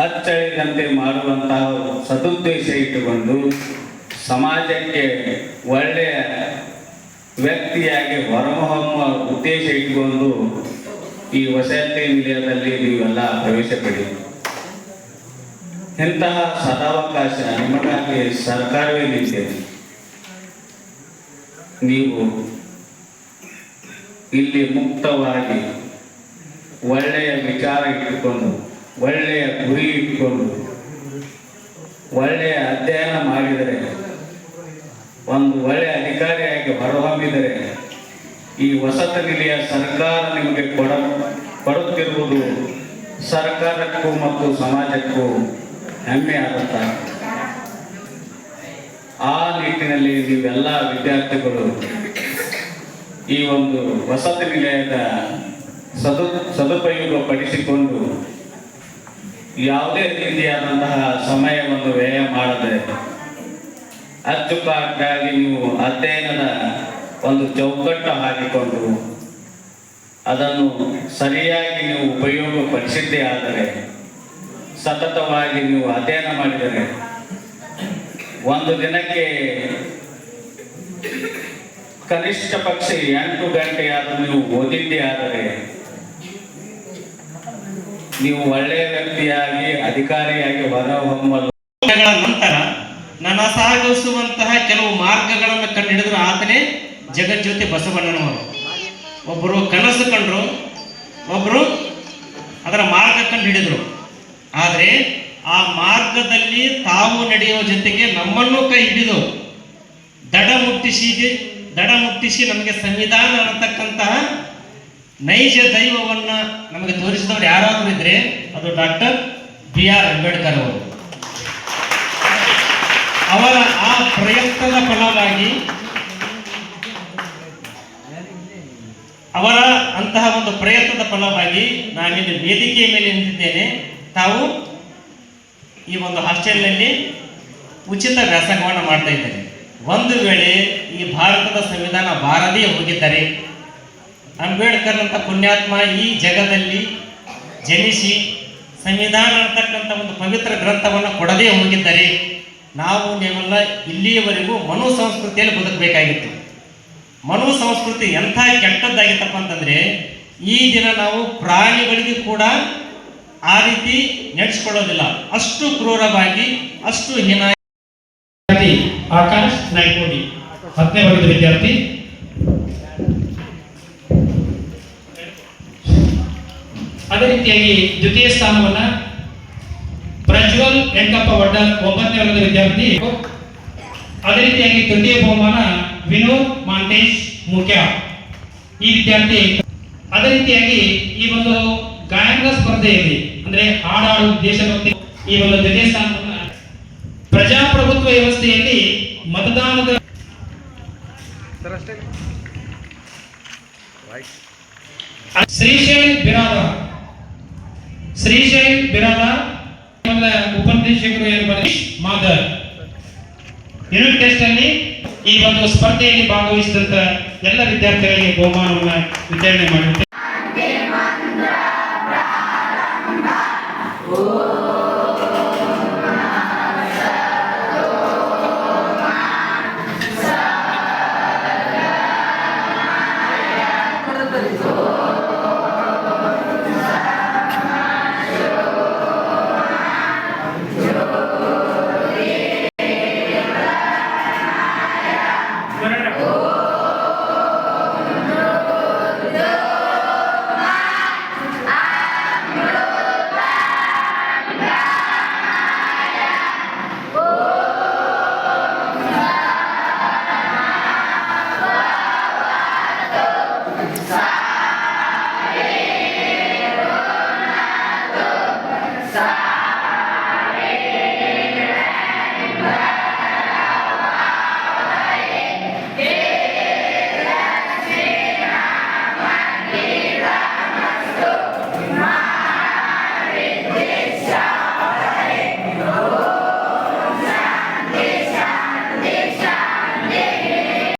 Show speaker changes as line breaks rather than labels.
ಅಚ್ಚಳಿದಂತೆ ಮಾಡುವಂತಹ ಸದುದ್ದೇಶ ಇಟ್ಟುಕೊಂಡು ಸಮಾಜಕ್ಕೆ ಒಳ್ಳೆಯ ವ್ಯಕ್ತಿಯಾಗಿ ಹೊರಹೊಮ್ಮ ಉದ್ದೇಶ ಇಟ್ಟುಕೊಂಡು ಈ ವಸತಿ ನಿಲಯದಲ್ಲಿ ನೀವೆಲ್ಲ ಪ್ರವೇಶ ಪಡಿ ಇಂತಹ ಸದಾವಕಾಶ ನಿಮಗಾಗಿ ಸರ್ಕಾರವೇ ನಿಂತಿದೆ ನೀವು ಇಲ್ಲಿ ಮುಕ್ತವಾಗಿ ಒಳ್ಳೆಯ ವಿಚಾರ ಇಟ್ಟುಕೊಂಡು ಒಳ್ಳೆಯ ಗುರಿ ಇಟ್ಕೊಂಡು ಒಳ್ಳೆಯ ಅಧ್ಯಯನ ಮಾಡಿದರೆ, ಒಂದು ಒಳ್ಳೆಯ ಅಧಿಕಾರಿಯಾಗಿ ಹೊರಹೊಮ್ಮಿದರೆ, ಈ ವಸತಿ ನಿಲಯ ಸರ್ಕಾರ ನಿಮಗೆ ಕೊಡ, ಕೊಡುತ್ತಿರುವುದು ಸರ್ಕಾರಕ್ಕೂ ಮತ್ತು ಸಮಾಜಕ್ಕೂ ಹೆಮ್ಮೆ ಆದಂತ ಆ ನಿಟ್ಟಿನಲ್ಲಿ ನೀವೆಲ್ಲ ವಿದ್ಯಾರ್ಥಿಗಳು ಈ ಒಂದು ವಸತಿ ನಿಲಯದ ಸದು ಸದುಪಯೋಗ ಪಡಿಸಿಕೊಂಡು ಯಾವುದೇ ರೀತಿಯಾದಂತಹ ಸಮಯವನ್ನು ವ್ಯಯ ಮಾಡದೆ ಅಚ್ಚುಕಟ್ಟಾಗಿ ನೀವು ಅಧ್ಯಯನದ ಒಂದು ಚೌಕಟ್ಟು ಹಾಕಿಕೊಂಡು ಅದನ್ನು ಸರಿಯಾಗಿ ನೀವು ಉಪಯೋಗ ಪಡಿಸಿದ್ದೇ ಆದರೆ ಸತತವಾಗಿ ನೀವು ಅಧ್ಯಯನ ಮಾಡಿದರೆ, ಒಂದು ದಿನಕ್ಕೆ ಕನಿಷ್ಠ ಪಕ್ಷ ಎಂಟು ಗಂಟೆಯಾದರೂ ನೀವು ಓದಿದ್ದೇ ಆದರೆ ನೀವು ಒಳ್ಳೆಯ ವ್ಯಕ್ತಿಯಾಗಿ, ಅಧಿಕಾರಿಯಾಗಿ ಹೊರಹೊಮ್ಮಲು
ನಂತರ ನನ್ನ ಸಾಗಿಸುವಂತಹ ಕೆಲವು ಮಾರ್ಗಗಳನ್ನು ಕಂಡುಹಿಡಿದ್ರು ಆತನೇ ಜಗಜ್ಯೋತಿ ಬಸವಣ್ಣನವರು. ಒಬ್ಬರು ಕನಸು ಕಂಡ್ರು ಒಬ್ಬರು ಅದರ ಮಾರ್ಗ ಕಂಡು ಹಿಡಿದ್ರು ಆದರೆ ಆ ಮಾರ್ಗದಲ್ಲಿ ತಾವು ನಡೆಯುವ ಜೊತೆಗೆ ನಮ್ಮನ್ನು ಕೈ ಹಿಡಿದು ದಡ ಮುಟ್ಟಿಸಿ ದಡ ಮುಟ್ಟಿಸಿ ನಮಗೆ ಸಂವಿಧಾನ ಅನ್ನತಕ್ಕಂತಹ ನೈಜ ದೈವವನ್ನ ನಮಗೆ ತೋರಿಸಿದವರು ಯಾರಾದರೂ ಇದ್ರೆ ಅದು ಡಾಕ್ಟರ್ ಬಿ ಆರ್ ಅಂಬೇಡ್ಕರ್ ಅವರು. ಅವರ ಆ ಪ್ರಯತ್ನದ ಫಲವಾಗಿ ಅವರ ಅಂತಹ ಒಂದು ಪ್ರಯತ್ನದ ಫಲವಾಗಿ ನಾನಿಲ್ಲಿ ವೇದಿಕೆಯ ಮೇಲೆ ನಿಂತಿದ್ದೇನೆ. ತಾವು ಈ ಒಂದು ಹಾಸ್ಟೆಲ್ನಲ್ಲಿ ಉಚಿತ ವ್ಯಾಸಂಗವನ್ನು ಮಾಡ್ತಾ ಇದ್ದೇನೆ. ಒಂದು ವೇಳೆ ಈ ಭಾರತದ ಸಂವಿಧಾನ ಬಾರದೇ ಹೋಗಿದ್ದರೆ ಅಂಬೇಡ್ಕರ್ ಅಂತ ಪುಣ್ಯಾತ್ಮ ಈ ಜಗದಲ್ಲಿ ಜನಿಸಿ ಸಂವಿಧಾನ ಅಂತಕ್ಕಂಥ ಒಂದು ಪವಿತ್ರ ಗ್ರಂಥವನ್ನು ಕೊಡದೇ ಹೋಗಿದ್ದರೆ ನಾವು ನೀವೆಲ್ಲ ಇಲ್ಲಿಯವರೆಗೂ ಮನು ಸಂಸ್ಕೃತಿಯಲ್ಲಿ ಬದುಕಬೇಕಾಗಿತ್ತು. ಮನು ಸಂಸ್ಕೃತಿ ಎಂಥ ಕೆಟ್ಟದ್ದಾಗಿತ್ತಪ್ಪ ಅಂತಂದ್ರೆ ಈ ದಿನ ನಾವು ಪ್ರಾಣಿಗಳಿಗೆ ಕೂಡ ಆ ರೀತಿ ನಡೆಸ್ಕೊಳ್ಳೋದಿಲ್ಲ. ಅಷ್ಟು ಕ್ರೂರವಾಗಿ, ಅಷ್ಟು ಹೀನ
ಆಕಾಶ್ ನಾಯ್ಕೋಡಿ, ಹತ್ತನೇ ವರ್ಗದ ವಿದ್ಯಾರ್ಥಿ. ಅದೇ ರೀತಿಯಾಗಿ ದ್ವಿತೀಯ ಸ್ಥಾನವನ್ನ ಪ್ರಜ್ವಲ್ ವೆಂಕಪ್ಪ ವಡ್ಡ ಒಂಬತ್ತನೇ ವರ್ಗದ ವಿದ್ಯಾರ್ಥಿ. ಅದೇ ರೀತಿಯಾಗಿ ತೃತೀಯ ಬಹುಮಾನ ವಿನೋದ್ ಮಾಂಟೇಶ್ ಮುಖ್ಯ. ಈ ವಿದ್ಯಾರ್ಥಿ, ಅದೇ ರೀತಿಯಾಗಿ ಈ ಒಂದು ಗಾಯನ ಸ್ಪರ್ಧೆಯಲ್ಲಿ, ಅಂದ್ರೆ ಹಾಡಾಡು ದೇಶಭಕ್ತಿ, ಈ ಒಂದು ದ್ವಿತೀಯ ಸ್ಥಾನವನ್ನ ಪ್ರಜಾಪ್ರಭುತ್ವ ವ್ಯವಸ್ಥೆಯಲ್ಲಿ ಮತದಾನದ ಶ್ರೀಶೈಲ್ ಬಿರಾದ ಶ್ರೀಶೈಲ್ ಬಿರಾದ ಉಪನಿರ್ದೇಶಕರು ಏನು ಬಂದ್ರೆ? ಮಾದರ್. ಯೂನಿಟ್ ಟೆಸ್ಟ್ ಅಲ್ಲಿ ಈ ಒಂದು ಸ್ಪರ್ಧೆಯಲ್ಲಿ ಭಾಗವಹಿಸಿದಂತ ಎಲ್ಲ ವಿದ್ಯಾರ್ಥಿಗಳಿಗೆ ಬಹುಮಾನವನ್ನು ವಿತರಣೆ ಮಾಡಿರುತ್ತೆ Dạ.